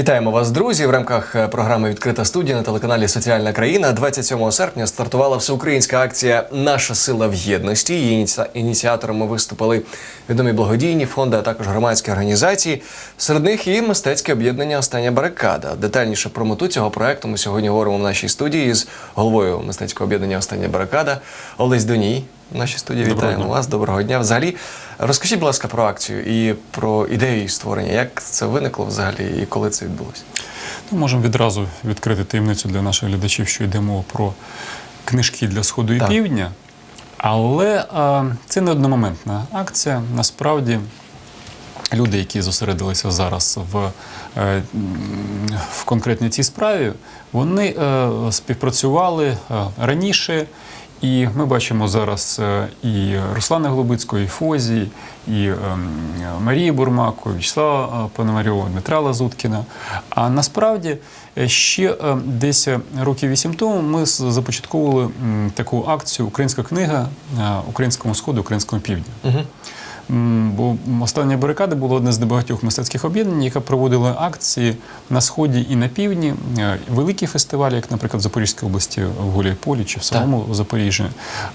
Вітаємо вас, друзі. В рамках е, програми Відкрита студія на телеканалі Соціальна країна 27 серпня стартувала всеукраїнська акція Наша сила в єдності. Її ініці- ініціаторами виступили відомі благодійні фонди, а також громадські організації. Серед них і мистецьке об'єднання Остання барикада. Детальніше про мету цього проекту ми сьогодні говоримо в нашій студії з головою мистецького об'єднання Остання барикада Олесь Доній. В нашій студії Доброго вітаємо дня. вас. Доброго дня. Взагалі, розкажіть, будь ласка, про акцію і про ідею її створення. Як це виникло взагалі і коли це відбулося? Ну, можемо відразу відкрити таємницю для наших глядачів, що йде мова про книжки для Сходу і Так. Півдня. Але а, це не одномоментна акція. Насправді, люди, які зосередилися зараз в, е, в конкретній цій справі, вони е, співпрацювали е, раніше. І ми бачимо зараз е, і Руслана Глобицького, і Фозі, і ем, Марії Бурмаку, Вячеслава е, Пономарьова, Дмитра Лазуткіна. А насправді е, ще десь років вісім тому ми започатковували таку акцію Українська книга українському сходу, українському півдню. Бо остання барикада було одне з небагатьох мистецьких об'єднань, яка проводила акції на сході і на півдні. Е, Великі фестивалі, як, наприклад, в Запорізькій області в Гуляйполі чи в самому Запоріжжі.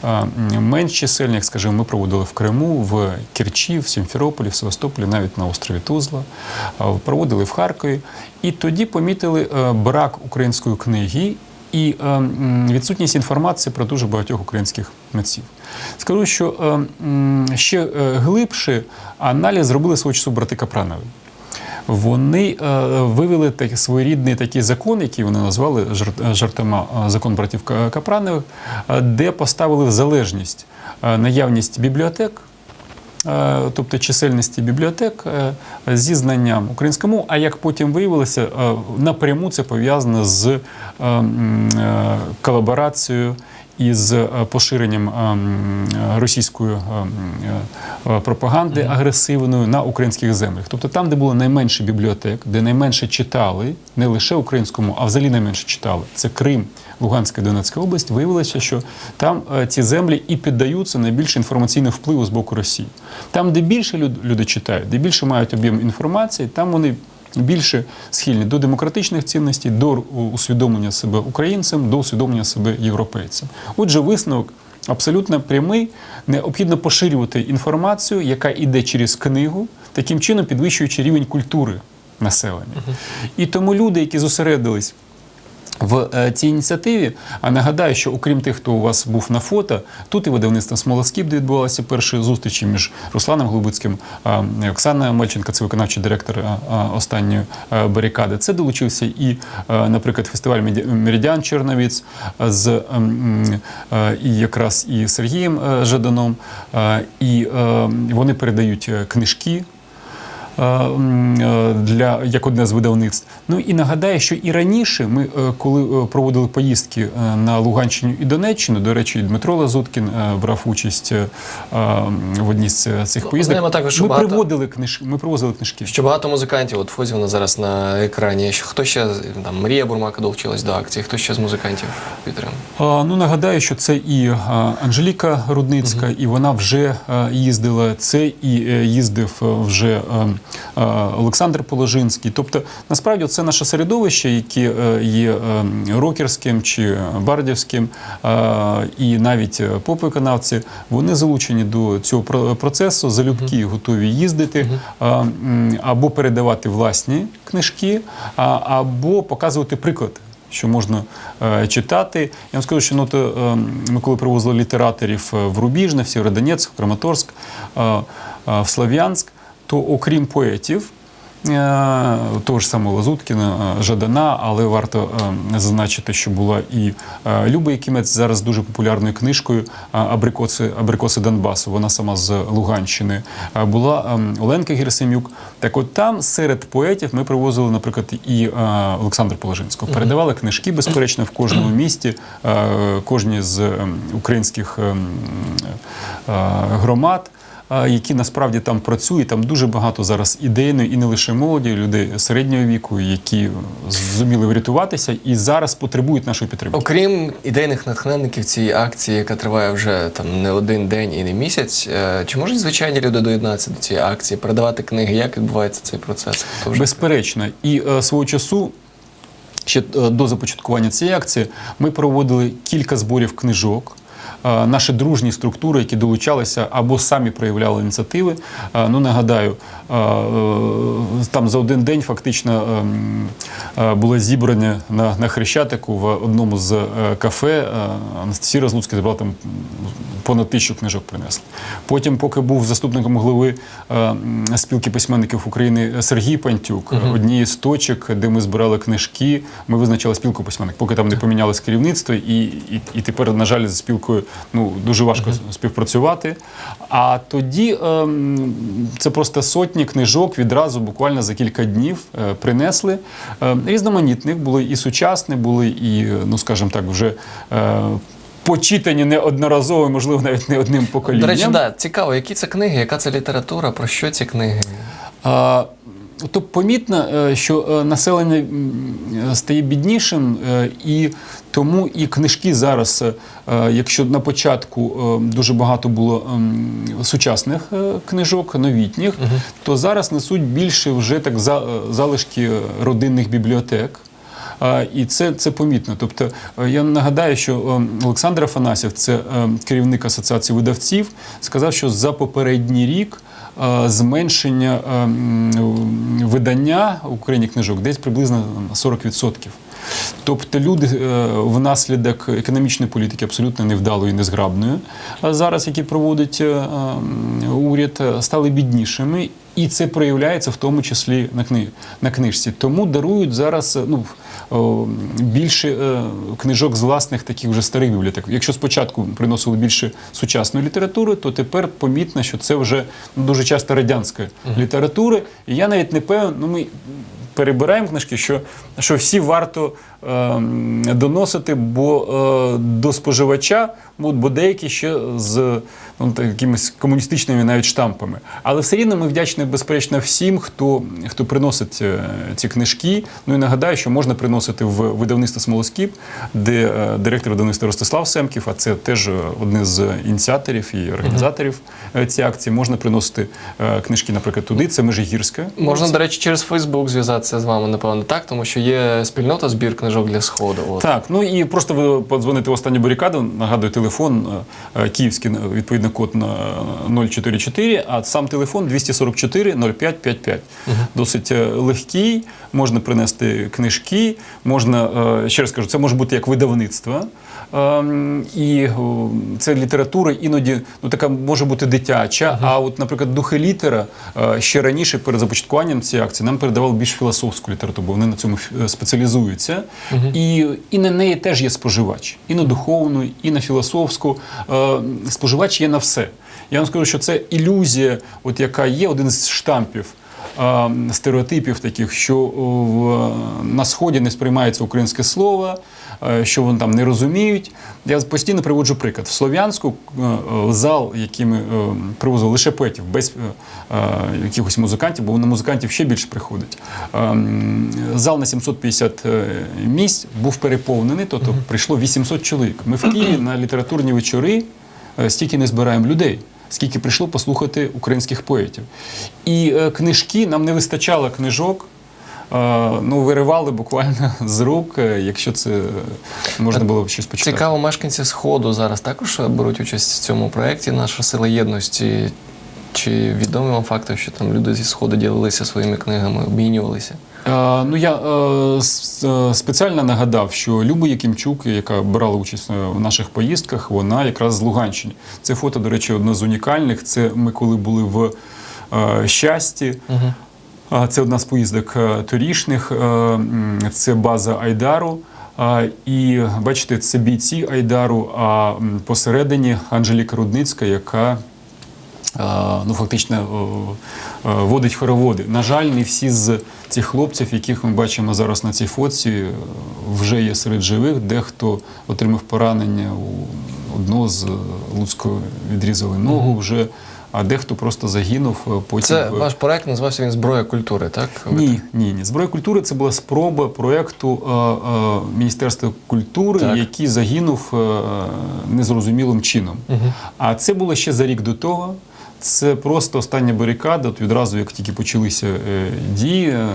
Е, Менш чисельні, як скажімо, ми проводили в Криму, в Керчі, в Сімферополі, в Севастополі, навіть на острові Тузла. Е, Проводили в Харкові. І тоді помітили брак української книги і е, відсутність інформації про дуже багатьох українських митців. Скажу, що е, ще е, глибше аналіз зробили свого часу брати Капранови. Вони вивели такий своєрідний такий закон, який вони назвали жар- жартома закон братів Капранових, де поставили в залежність наявність бібліотек. Е, Тобто чисельності бібліотек е, зі знанням української мови, а як потім виявилося, е, напряму це пов'язано з е, м, е, колаборацією і з е, поширенням е, російської е, м, е, пропаганди агресивною на українських землях. Тобто там, де було найменше бібліотек, де найменше читали, не лише українському, а взагалі найменше читали, це Крим, Луганська Донецька область, виявилося, що там ці землі і піддаються найбільше інформаційного впливу з боку Росії. Там, де більше люд- люди читають, де більше мають об'єм інформації, там вони більше схильні до демократичних цінностей, до усвідомлення себе українцем, до усвідомлення себе європейцем. Отже, висновок. Абсолютно прямий, необхідно поширювати інформацію, яка йде через книгу, таким чином підвищуючи рівень культури населення. І тому люди, які зосередились в е, цій ініціативі. А нагадаю, що окрім тих, хто у вас був на фото, тут і видавництво Смолоскіп, де відбувалися перші зустрічі між Русланом Глубицьким, Оксаною Мальченко, це виконавчий директор останньої барикади. Це долучився і, наприклад, фестиваль Меридіан Чорновіц з ем, і якраз і Сергієм е, Жаданом. І е, вони передають книжки для як одне з видавництв. Ну і нагадаю, що і раніше ми, е, коли е, проводили поїздки е, на Луганщину і Донеччину, до речі, Дмитро Лазуткін е, брав участь е, е, в одній з е, цих Ну, поїздок. знаємо також, ми багато- приводили книж... ми привозили книжки. Що багато музикантів, от Фозі вона зараз на екрані. Що Хто ще там Марія Бурмака долучилась до акції? Хто ще з музикантів підтримав? Ну нагадаю, що це і Анжеліка Рудницька, і вона вже їздила. Це і е, їздив е, вже е, е, Олександр Положинський. Тобто, насправді, це наше середовище, яке е, є е, рокерським чи бардівським, е, і навіть е, поп-виконавці, вони залучені до цього про- процесу, залюбки готові їздити або передавати власні книжки, або показувати приклад що можна е, читати. Я вам скажу, що ну, то, е, ми коли привозили літераторів е, в Рубіжне, в Сєвєродонецьк, в Краматорськ, е, е, в Слов'янськ, то окрім поетів, е, того ж самого Лазуткіна, е, Жадана, але варто е, зазначити, що була і Люба Якимець зараз дуже популярною книжкою Абрикоси, Абрикоси Донбасу. Вона сама з Луганщини. Була Оленка Герасимюк. Так от там серед поетів ми привозили, наприклад, і Олександра Положинського. Передавали книжки, безперечно, в кожному місті, кожній з ем, українських ем, громад. Які насправді там працюють. Там дуже багато зараз ідейної і не лише молоді, людей середнього віку, які зуміли врятуватися і зараз потребують нашої підтримки. Окрім ідейних натхненників цієї акції, яка триває вже там не один день і не місяць, е, чи можуть звичайні люди доєднатися до цієї акції, передавати книги? Як відбувається цей процес? Вже- Безперечно, і е, свого часу. Ще е, до започаткування цієї акції ми проводили кілька зборів книжок. Е, Наші дружні структури, які долучалися або самі проявляли ініціативи. Е, Ну нагадаю, е, там за один день фактично ем, було зібрання на, на Хрещатику в одному з кафе. Анастасія Розлуцька зібрала там понад тисячу книжок принесли. Потім, поки був заступником голови спілки письменників України Сергій Пантюк, однієї з точок, де ми збирали книжки, ми визначали спілку письменників, поки там не помінялось керівництво, і, і, і тепер, на жаль, з спілкою ну, дуже важко співпрацювати. А тоді е, це просто сотні книжок відразу, буквально за кілька днів е, принесли. Е, різноманітних були і сучасні, були і, ну скажімо так, вже. Е, Почитані неодноразово, можливо, навіть не одним поколінням. До речі, да, цікаво, які це книги, яка це література, про що ці книги? А, То помітно, е, що е, населення е, стає біднішим, і тому і книжки зараз, якщо на початку дуже багато було ем, сучасних книжок, новітніх, то зараз несуть більше вже так за- залишки родинних бібліотек. І це, це помітно. Тобто, я нагадаю, що е, Олександр Афанасьєв, це е, керівник асоціації видавців, сказав, що за попередній рік зменшення е, видання в Україні книжок десь приблизно на 40%. Тобто люди е, внаслідок економічної політики абсолютно невдалої, незграбної, а зараз, які проводить е, уряд, стали біднішими. І це проявляється в тому числі на кни... на книжці. Тому дарують зараз е, ну, о, більше е, книжок з власних таких вже старих бібліотек. Якщо спочатку приносили більше сучасної літератури, то тепер помітно, що це вже ну, дуже часто радянська література. І я навіть не певен, ну ми перебираємо книжки, що, що всі варто е, доносити, бо е, до споживача, бо деякі ще з ну, так, якимись комуністичними навіть штампами. Але все рівно ми вдячні, безперечно, всім, хто, хто приносить е, ці книжки. Ну і нагадаю, що можна приносити в видавництво Смолоскіп, де е, директор видавництва Ростислав Семків, а це теж е, один з ініціаторів і організаторів цієї акції. Можна приносити книжки, наприклад, туди. Це Межигірська. Можна, до речі, через Фейсбук зв'язатися з вами, напевно, так, тому що є спільнота збір книжок для сходу. От. Так, ну і просто ви подзвоните в останню барикаду, нагадую, телефон київський, е, відповідно, код на 044, а сам телефон 244 0555. Досить е, легкий, можна принести книжки, можна, е, ще раз кажу, це може бути як видавництво. Ем, І це література іноді ну така може бути дитяча. А от, наприклад, духи літера е, ще раніше перед започаткуванням цієї акції нам передавали більш філософську літературу, бо вони на цьому е, спеціалізуються. І, і на неї теж є споживач, і на духовну, і на філософську. Е, Споживач є на все. Я вам скажу, що це ілюзія, от яка є, один з штампів. Стереотипів таких, що на сході не сприймається українське слово, що вони там не розуміють. Я постійно приводжу приклад. В Слов'янську е, е, зал, який ми е, привозили лише поетів, без е, е, якихось музикантів, бо на музикантів ще більше приходить. Е, Зал на 750 е, місць був переповнений, тобто прийшло 800 чоловік. Ми в Києві на літературні вечори е, стільки не збираємо людей. Скільки прийшло послухати українських поетів. І е, книжки, нам не вистачало книжок, е, ну, виривали буквально з рук, е, якщо це можна було б щось почитати. Цікаво, мешканці Сходу зараз також беруть участь в цьому проєкті Наша сила єдності. Чи відомі вам факти, що там люди зі Сходу ділилися своїми книгами, обмінювалися? Е, Ну, я е, е, спеціально нагадав, що Люба Якимчук, яка брала участь е, в наших поїздках, вона якраз з Луганщини. Це фото, до речі, одне з унікальних. Це ми коли були в е, щасті. А, Це одна з поїздок е, торішних, е, це база Айдару. І бачите, це бійці Айдару, а посередині Анжеліка Рудницька, яка ну, фактично водить хороводи. На жаль, не всі з цих хлопців, яких ми бачимо зараз на цій фотці, е, вже є серед живих. Дехто отримав поранення у одного з Луцького відрізали ногу вже. А дехто просто загинув е, потім. Це ваш проект називався він Зброя культури, так? Ні, ні, ні. Зброя культури це була спроба проєкту е, е, Міністерства культури, Так. який загинув е, незрозумілим чином. А це було ще за рік до того. Це просто остання барикада. От відразу, як тільки почалися е, дії, е,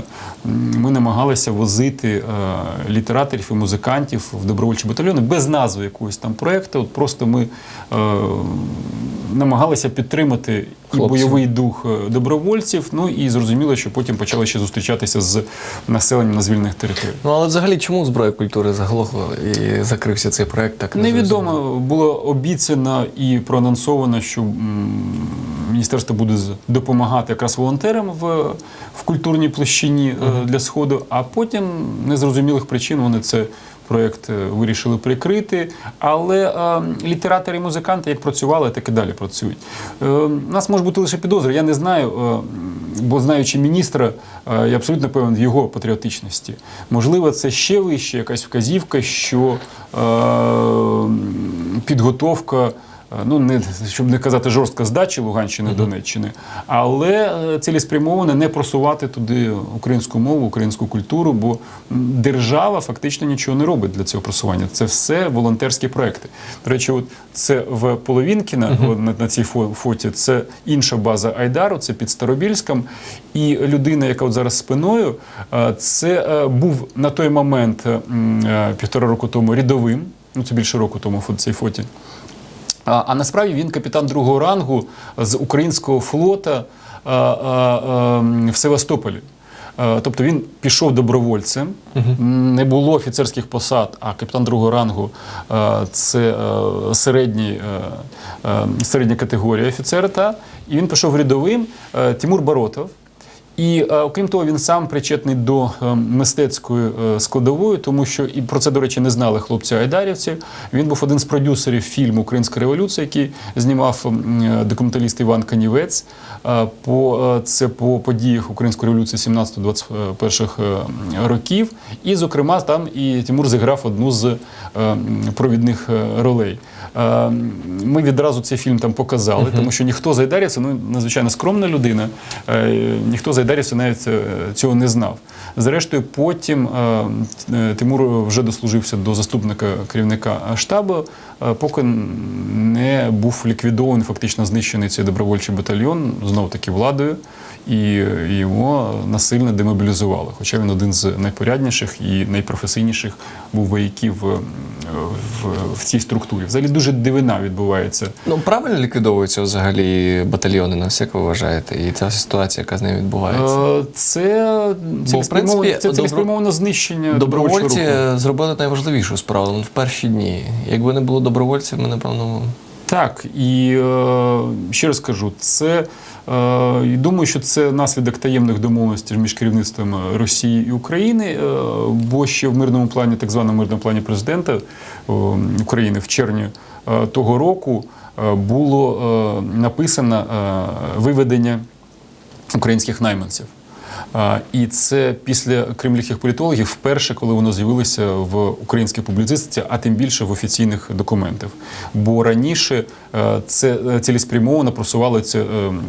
ми намагалися возити е, літераторів і музикантів в добровольчі батальйони без назви якогось там проєкту. От просто ми намагалися підтримати і бойовий дух е, добровольців. Ну і зрозуміло, що потім почали ще зустрічатися з населенням на звільнених територіях. Ну але взагалі чому зброя культури заглохла і закрився цей проект? Так не? Невідомо було обіцяно і проанонсовано, що міністерство буде допомагати якраз волонтерам в, в культурній площині е, для сходу, а потім незрозумілих причин вони це. Проєкт е, вирішили прикрити, але е, літератори і музиканти як працювали, так і далі працюють. Е, у нас може бути лише підозри. Я не знаю, бо знаючи міністра, я абсолютно певен в його патріотичності. Можливо, це ще вище якась вказівка, що підготовка. Е, Ну, не щоб не казати жорстка здачі Луганщини Донеччини, але е, цілеспрямовано не просувати туди українську мову, українську культуру, бо держава фактично нічого не робить для цього просування. Це все волонтерські проекти. До речі, от це в Половінкіна на, на цій фо- фоті. Це інша база Айдару, це під Старобільськом. І людина, яка от зараз спиною, е, це був на той момент півтора року тому рядовим. Ну це більше року тому в цій фоті. А, насправді він капітан другого рангу з українського флота в Севастополі. Тобто він пішов добровольцем, не було офіцерських посад, а капітан другого рангу це середній, е, середня категорія офіцера. Та, і він пішов рядовим Тимур Баротов. І е, окрім того, він сам причетний до е, мистецької е, складової, тому що і про це, до речі, не знали хлопці айдарівці. Він був один з продюсерів фільму Українська революція, який знімав документаліст Іван Канівець. По це по подіях Української революції 17-21 е, років. І, зокрема, там і Тимур зіграв одну з провідних ролей. Е, Ми відразу цей фільм там показали, тому що ніхто з айдарівців, ну надзвичайно скромна людина, е, ніхто з айдарівців навіть е, цього не знав. Зрештою, потім Тимур вже дослужився до заступника керівника штабу, поки не був ліквідований, фактично знищений цей добровольчий батальйон знов таки владою, і його насильно демобілізували. Хоча він один з найпорядніших і найпрофесійніших був вояків е, в, в цій структурі. Взагалі дуже дивина відбувається. Ну правильно ліквідовуються взагалі батальйони, на як ви вважаєте, і ця ситуація, яка з нею відбувається. Е, Це цілеспрямоване, це добро- знищення Добровольці зробили найважливішу справу ну, в перші дні. Якби не було добровольців, ми напевно. Так, і е, ще раз кажу, це е, і думаю, що це наслідок таємних домовленостей між керівництвом Росії і України, е, бо ще в мирному плані, так званому мирному плані президента України в червні того року було написано виведення українських найманців. І це після кремлівських політологів вперше, коли воно з'явилося в українській публіцистиці, а тим більше в офіційних документах. Бо раніше е, це е, цілеспрямовано просували це, е, м,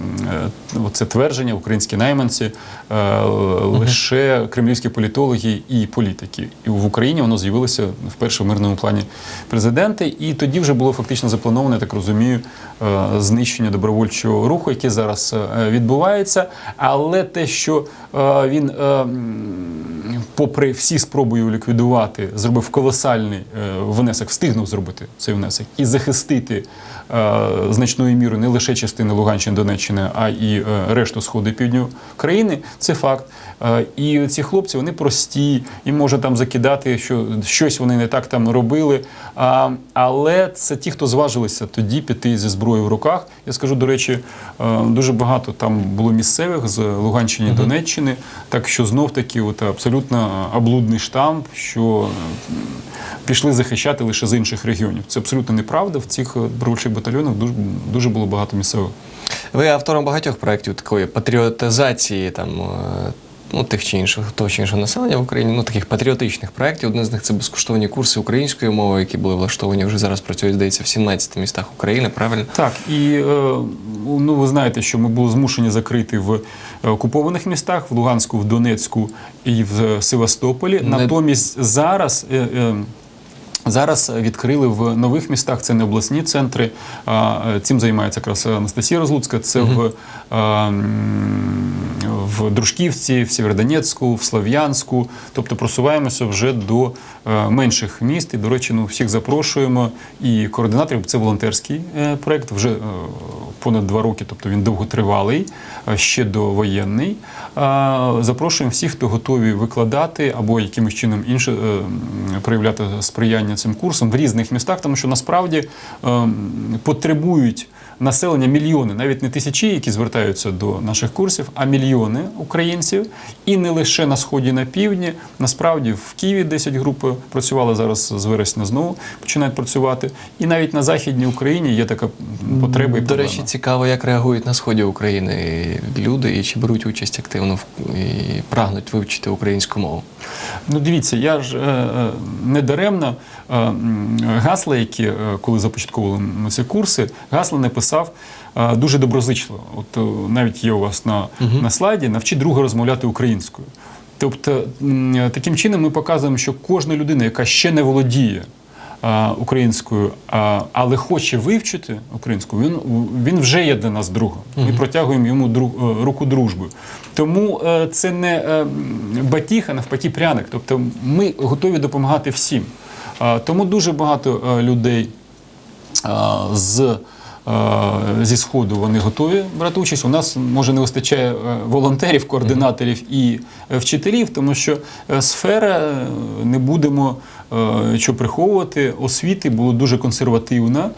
е, це твердження українські найманці лише кремлівські політологи і політики. І в Україні воно з'явилося вперше в мирному плані президента. І тоді вже було фактично заплановано, я так розумію, знищення добровольчого руху, яке зараз відбувається. Але те, що він, е, попри всі спроби його ліквідувати, зробив колосальний е, внесок, встигнув зробити цей внесок і захистити е, значною мірою не лише частини Луганщини, Донеччини, а і е, решту сходу і півдню країни. Це факт. Е, І ці хлопці вони прості, їм може там закидати, що щось вони не так там робили. Але це ті, хто зважилися тоді піти зі зброєю в руках. Я скажу, до речі, е, дуже багато там було місцевих з Луганщини і Донеччини. Так що знов таки, от абсолютно облудний штамп, що е, пішли захищати лише з інших регіонів. Це абсолютно неправда. В цих е, добровольчих батальйонах дуже, дуже було багато місцевих. Ви автором багатьох проєктів такої патріотизації там. е, ну, тих чи інших, того чи іншого населення в Україні, ну таких патріотичних проєктів. Один з них це безкоштовні курси української мови, які були влаштовані вже зараз працюють, здається, в 17 містах України. Правильно? Так, і е, ну, ви знаєте, що ми були змушені закрити в е, окупованих містах, в Луганську, в Донецьку і в Севастополі. Не- Натомість зараз. Зараз відкрили в нових містах, це не обласні центри. е, Цим займається якраз Анастасія Розлуцька. Це в, в Дружківці, в Сєвєродонецьку, в Слов'янську. Тобто просуваємося вже до е, менших міст. І, до речі, ну, всіх запрошуємо. І координаторів це волонтерський е, проєкт, вже е, понад два роки, тобто він довготривалий, ще довоєнний. Запрошуємо всіх, хто готові викладати або якимось чином інше проявляти сприяння цим курсам в різних містах, тому що насправді е, потребують населення мільйони, навіть не тисячі, які звертаються до наших курсів, а мільйони українців. І не лише на сході, на півдні. Насправді в Києві 10 груп працювали зараз з вересня знову починають працювати. І навіть на західній Україні є така потреба і До проблема. речі, цікаво, як реагують на сході України люди і чи беруть участь активно в- і прагнуть вивчити українську мову. Ну, дивіться, я ж е, е, не даремно е, гасла, які коли започатковували ці курси, гасла написав е, дуже доброзичливо. От е, навіть є у вас на, на слайді навчи друга розмовляти українською. Тобто, таким чином ми показуємо, що кожна людина, яка ще не володіє українською, але хоче вивчити українську, він, він вже є для нас другом. Ми протягуємо йому дру- е, руку дружби. Тому е, це не е, батіг, а навпаки пряник. Тобто ми готові допомагати всім. Тому дуже багато е, людей з, е, зі Сходу вони готові брати участь. У нас може не вистачає е, волонтерів, координаторів і е, вчителів, тому що е, сфера, не будемо що приховувати, освіти була дуже консервативна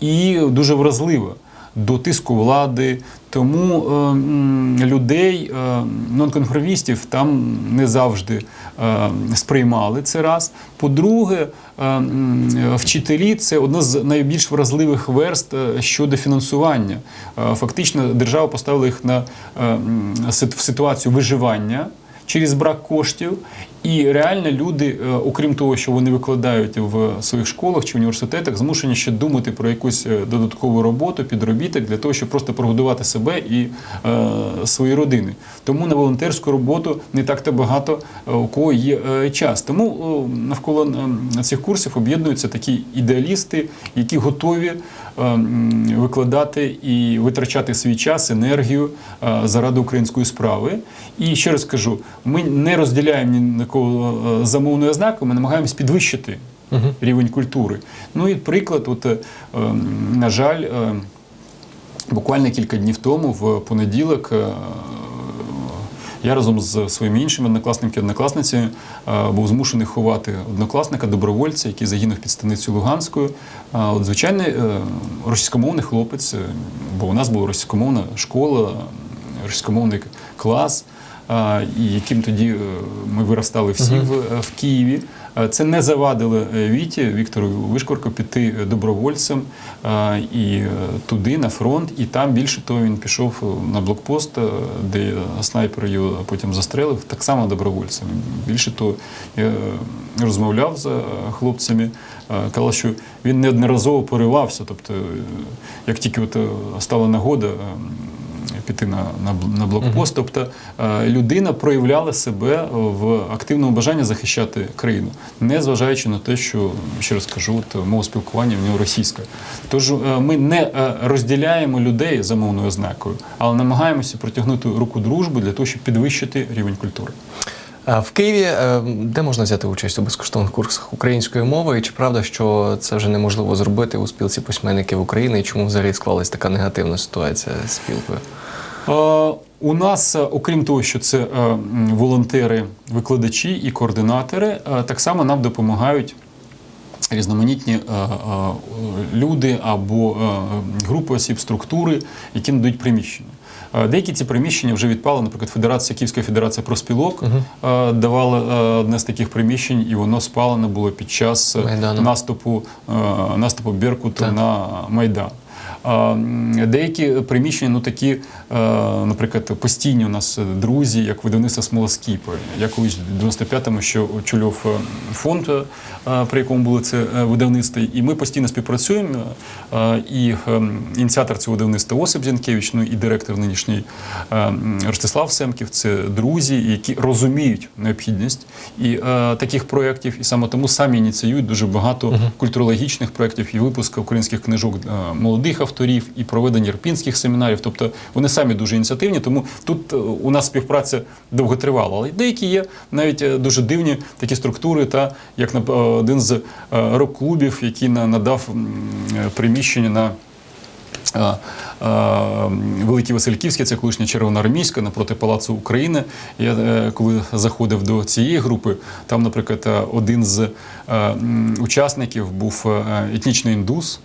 і дуже вразлива до тиску влади. Тому е, людей, е, нонконформістів, там не завжди е, сприймали це раз. По-друге, вчителі це одна з найбільш вразливих верст е, щодо фінансування. Е, Фактично, держава поставила їх на е, в ситуацію виживання через брак коштів. І реально люди, е, окрім того, що вони викладають в своїх школах чи університетах, змушені ще думати про якусь е, додаткову роботу, підробіток для того, щоб просто прогодувати себе і е, свої родини. Тому на волонтерську роботу не так-то багато е, у кого є час. Тому навколо цих курсів об'єднуються такі ідеалісти, які готові викладати і витрачати свій час, енергію заради української справи. І ще раз кажу, ми не розділяємо ні на кого е, замовної ми намагаємось підвищити рівень культури. Ну і приклад, от, е, ем, на жаль, е, буквально кілька днів тому, в понеділок, е, я разом з своїми іншими однокласниками і однокласницями е, був змушений ховати однокласника, добровольця, який загинув під станицею Луганською. Е, От звичайний е, російськомовний хлопець, е, бо у нас була російськомовна школа, е, російськомовний клас, е, яким тоді е, ми виростали всі в, в Києві. Е, Це не завадило е, Віті Віктору Вишкорку піти е, добровольцем е, і е, туди, на фронт. І там більше того він пішов е, на блокпост, е, де снайпер його потім застрелив, так само добровольцем. Більше того, я е, розмовляв з е, хлопцями, е, казав, що він неодноразово поривався. Тобто, е, як тільки от е, стала нагода. Піти на, на, на блокпост. Тобто е, людина проявляла себе в активному бажанні захищати країну, не зважаючи на те, що ще раз кажу, от, мова спілкування в нього російська. Тож е, ми не е, розділяємо людей за мовною ознакою, але намагаємося протягнути руку дружби для того, щоб підвищити рівень культури. В Києві е, де можна взяти участь у безкоштовних курсах української мови? І чи правда, що це вже неможливо зробити у спілці письменників України? І чому взагалі склалась така негативна ситуація з спілкою? Е, У нас, е, окрім того, що це волонтери, викладачі і координатори, так само нам допомагають різноманітні люди або групи осіб, структури, які надають приміщення. Е, Деякі ці приміщення вже відпали, наприклад, Федерація Київська Федерація проспілок угу. давала е, одне з таких приміщень, і воно спалено було під час е, Майдану. наступу, е, наступу Беркуту Так. на Майдан. Деякі приміщення, ну такі, е, наприклад, постійні у нас друзі, як видавництво Смолоскіпи. Я колись в 95-му ще очолював е, фонд, е, при якому було це видавництво, і ми постійно співпрацюємо. І ініціатор цього видавництва Осип Зінкевич, ну і директор нинішній Ростислав Семків. Це друзі, які розуміють необхідність і таких проєктів, і саме тому самі ініціюють дуже багато культурологічних проєктів і випуск українських книжок е, молодих авторів, і проведення ірпінських семінарів. Тобто вони самі дуже ініціативні, тому тут е, у нас співпраця довго тривала. Але деякі є навіть е, дуже дивні такі структури, та як е, один з рок-клубів, який на- надав приміщення на. Великий Васильківський, це колишня червоноармійська напроти Палацу України. Я коли заходив до цієї групи, там, наприклад, один з учасників був етнічний індус.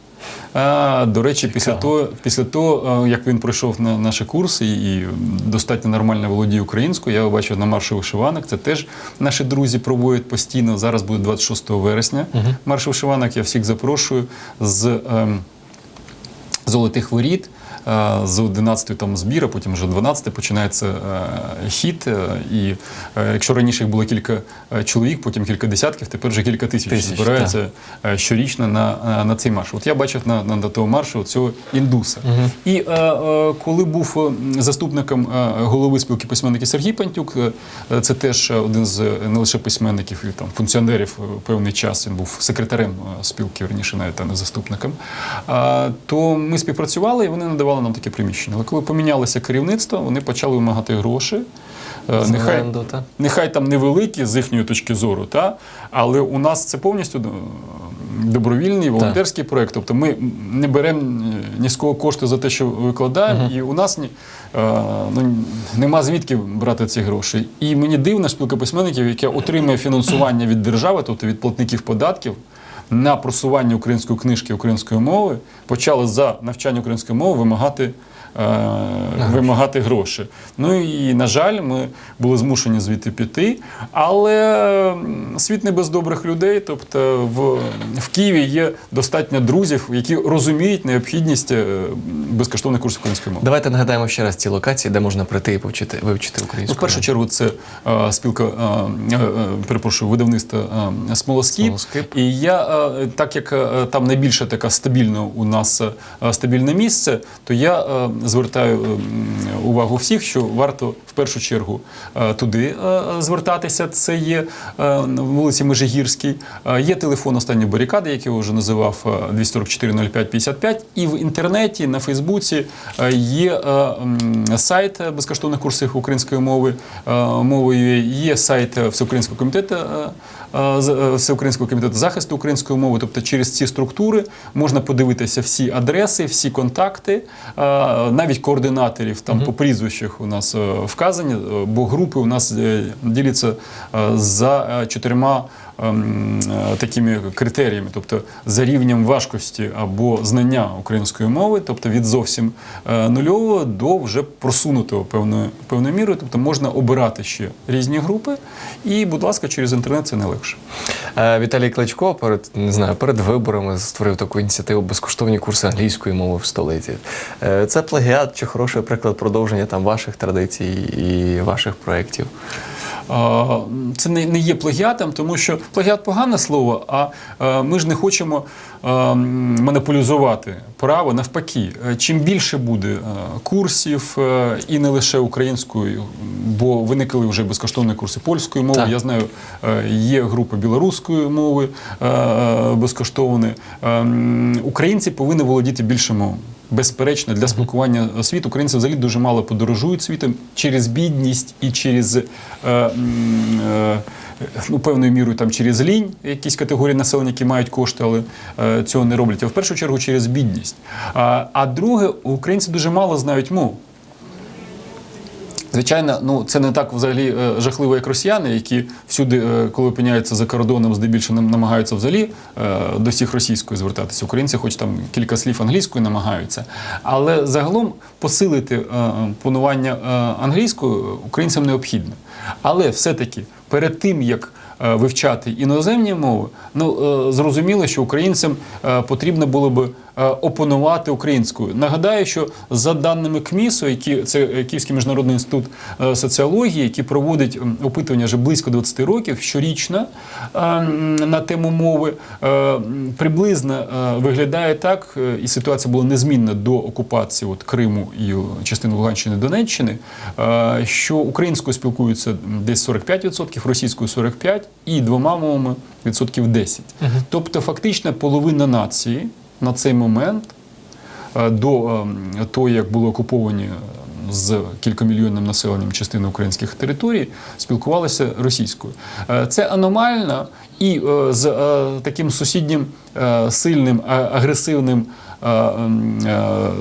А, до речі, після того, після того, е, як він пройшов на наші курси і достатньо нормально володіє українською, я побачив бачив на маршу вишиванок. Це теж наші друзі проводять постійно. Зараз буде 26 вересня. Марш вишиванок. Я всіх запрошую з. ем, золотих воріт. Е, З 11 там збір, а потім вже 12 починається е, хід. е, І якщо раніше їх було кілька чоловік, потім кілька десятків, тепер вже кілька тисяч, Тисяч, збираються е, щорічно на, на цей марш. От я бачив на, на, на того маршу цього індуса. І е, е, коли був заступником голови спілки письменників Сергій Пантюк, це теж один з не лише письменників, і там функціонерів певний час. Він був секретарем спілки, верніше, навіть а не заступником. То ми співпрацювали і вони надавали нам таке приміщення. Але коли помінялося керівництво, вони почали вимагати гроші. Е, Нехай, оренду, та? нехай там невеликі з їхньої точки зору, та? але у нас це повністю е, добровільний волонтерський проєкт. Тобто ми не беремо е, ні з кого кошти за те, що викладаємо, і у нас ні, ну, нема звідки брати ці гроші. І мені дивно, спілка письменників, яка отримує фінансування від держави, тобто від платників податків. На просування української книжки української мови почали за навчання української мови вимагати вимагати гроші. Ну і на жаль, ми були змушені звідти піти. Але світ не без добрих людей. Тобто в, в Києві є достатньо друзів, які розуміють необхідність е, безкоштовних курсів української мови. Давайте нагадаємо ще раз ті локації, де можна прийти і повчити, вивчити Ну, українську. в першу чергу це е, спілка, е, е, е, перепрошую, видавництво е, Смолоскіп. І я, е, так як е, там найбільше така стабільна у нас е, стабільне місце, то я е, звертаю е, увагу всіх, що варто в першу чергу е, туди е, звертатися. Це є е, вулиці Межигірській. Є телефон останньої барикади, який я вже називав е, 244 05 55. І в інтернеті, на Фейсбуці є сайт безкоштовних курсів української мови мовою. Є сайт Всеукраїнського комітету. Е, е, Всеукраїнського комітету захисту української мови, тобто через ці структури можна подивитися всі адреси, всі контакти, е, навіть координаторів там по прізвищах у нас вказані, бо групи у нас діляться за чотирма такими критеріями, тобто за рівнем важкості або знання української мови, тобто від зовсім е, нульового до вже просунутого певною певною мірою. Тобто можна обирати ще різні групи, і, будь ласка, через інтернет це не легше. Е, Віталій Кличко перед не знаю, перед виборами створив таку ініціативу безкоштовні курси англійської мови в столиці. Е, Це плагіат чи хороший приклад продовження там ваших традицій і ваших проєктів? Це не, є плагіатом, тому що плагіат погане слово, а е, ми ж не хочемо е, монополізувати право. Навпаки, Е, чим більше буде курсів, і не лише українською, бо виникли вже безкоштовні курси польської мови. Так. Я знаю, є група білоруської мови безкоштовні. Українці повинні володіти більше мовами. Безперечно, для спілкування світу українці взагалі дуже мало подорожують світом через бідність і через е, е, ну, певною мірою там через лінь, якісь категорії населення, які мають кошти, але е, цього не роблять. А в першу чергу через бідність. А, а друге, українці дуже мало знають мов. Звичайно, ну це не так взагалі е, жахливо, як росіяни, які всюди, е, коли опиняються за кордоном, здебільшого нам- намагаються взагалі е, до всіх російською звертатися. Українці, хоч там кілька слів англійською намагаються, але загалом посилити панування англійською українцям необхідно. Але все-таки перед тим як вивчати іноземні мови, ну зрозуміло, що українцям потрібно було би е, опанувати українською. Нагадаю, що за даними КМІСу, які це Київський міжнародний інститут е, соціології, який проводить опитування вже близько 20 років щорічно е, на тему мови, приблизно виглядає так, і ситуація була незмінна до окупації от Криму і частини Луганщини Донеччини, що українською спілкуються десь 45%, російською 45% і двома мовами відсотків 10%. Тобто, фактично половина нації на цей момент е, до е, того, як були окуповані е, з кількомільйонним населенням частини українських територій, спілкувалися російською. Це аномально і з таким сусіднім сильним агресивним. Е, е,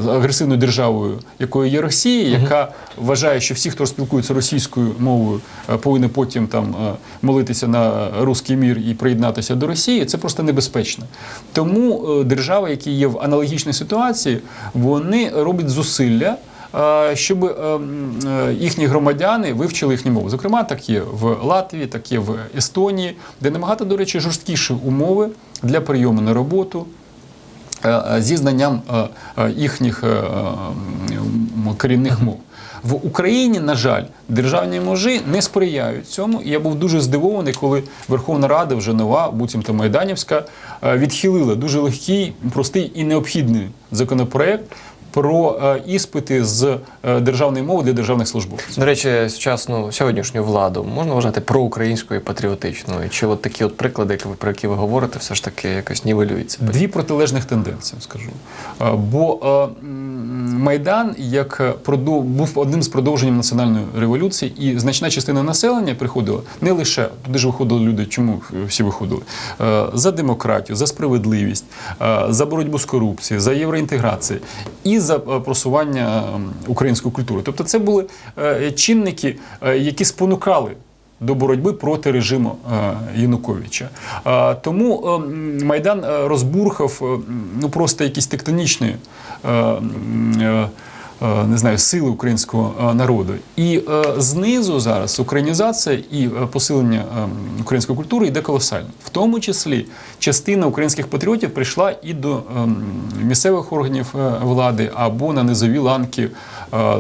агресивною державою, якою є Росія, яка вважає, що всі, хто спілкується російською мовою, е, повинні потім там молитися на руський мір і приєднатися до Росії. Це просто небезпечно. Тому держави, які є в аналогічній ситуації, вони роблять зусилля. Щоб їхні громадяни вивчили їхню мову. Зокрема, так є в Латвії, так є в Естонії, де набагато, до речі, жорсткіші умови для прийому на роботу, зі знанням е, е, їхніх е, е, корінних мов. В Україні, на жаль, державні мужі не сприяють цьому. Я був дуже здивований, коли Верховна Рада, вже нова, буцімто Майданівська, відхилила дуже легкий, простий і необхідний законопроект про е, іспити з е, державної мови для державних службовців. До речі, сучасну сьогоднішню владу можна вважати проукраїнською і патріотичною? Чи от такі от приклади, про які ви говорите, все ж таки якось нівелюються? Дві протилежних тенденції, скажу. Е, Бо Майдан як був одним з продовженням національної революції, і значна частина населення приходила не лише туди ж виходили люди. Чому всі виходили? За демократію, за справедливість, за боротьбу з корупцією, за євроінтеграцію і за е, просування ем, української культури. Тобто, це були е, чинники, е, які спонукали до боротьби проти режиму Януковича. Тому е, Майдан розбурхав ну просто якісь тектонічні. Е, Не знаю, сили українського е, народу, і е, знизу зараз українізація і посилення української культури йде колосально. В тому числі частина українських патріотів прийшла і до е, місцевих органів влади або на низові ланки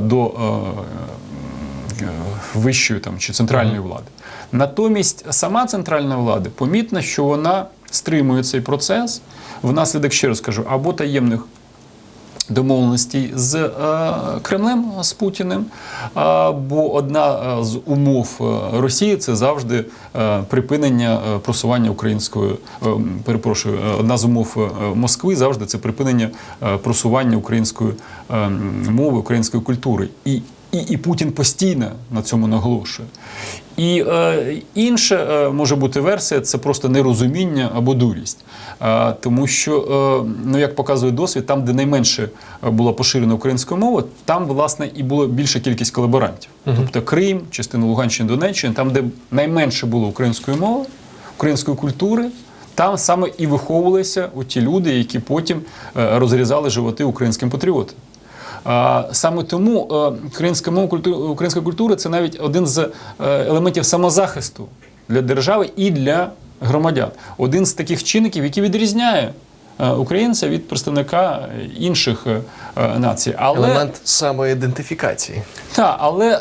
до вищої там чи центральної влади. Натомість сама центральна влада помітно, що вона стримує цей процес внаслідок, ще раз кажу, або таємних домовленостей з е, Кремлем з Путіним. А, бо одна е, з умов е, Росії це завжди е, припинення е, просування української, е, перепрошую, е, одна з умов е, Москви завжди це припинення е, просування української е, мови, української культури. І і, і Путін постійно на цьому наголошує. І е, інша е, може бути версія це просто нерозуміння або дурість. Е, тому що, е, ну як показує досвід, там, де найменше е, була поширена українська мова, там, власне, і була більша кількість колаборантів. Тобто Крим, частина Луганщини, Донеччини, там, де найменше було української мови, української культури. Там саме і виховувалися ті люди, які потім е, розрізали животи українським патріотам. Саме тому е, українська мова українська культура це навіть один з е, елементів самозахисту для держави і для громадян. Один з таких чинників, який відрізняє е, українця від представника інших націй. Але Елемент самоідентифікації. так, але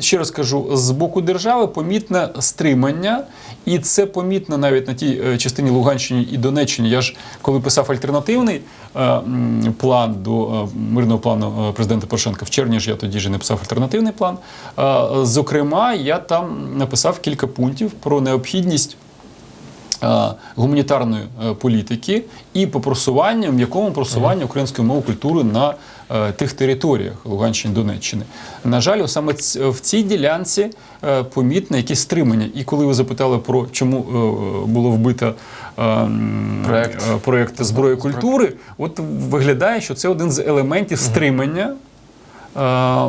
ще раз кажу, з боку держави помітне стримання, і це помітно навіть на тій е, частині Луганщини і Донеччині. Я ж коли писав альтернативний е, план до е, мирного плану президента Порошенка в червні ж я тоді ж і написав альтернативний план. Зокрема, я там написав кілька пунктів про необхідність гуманітарної політики і по просуванню, якому просування української мови культури на тих територіях Луганщини, Донеччини. На жаль, саме в цій ділянці е, помітне якісь стримання. І коли ви запитали про чому е, було вбито е, Проект. е, проект зброї культури, от виглядає, що це один з елементів стримання е,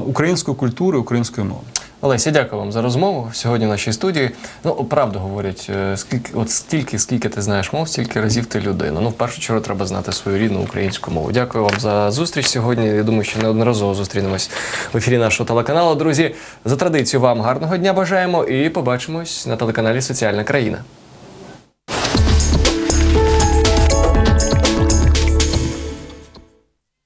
української культури, української мови. Олеся, дякую вам за розмову сьогодні в нашій студії. Ну, правду говорять, е, скільки, от стільки, скільки ти знаєш мов, стільки разів ти людина. Ну, в першу чергу треба знати свою рідну українську мову. Дякую вам за зустріч сьогодні. Я думаю, що неодноразово зустрінемось в ефірі нашого телеканалу. Друзі, за традицією вам гарного дня бажаємо і побачимось на телеканалі Соціальна країна.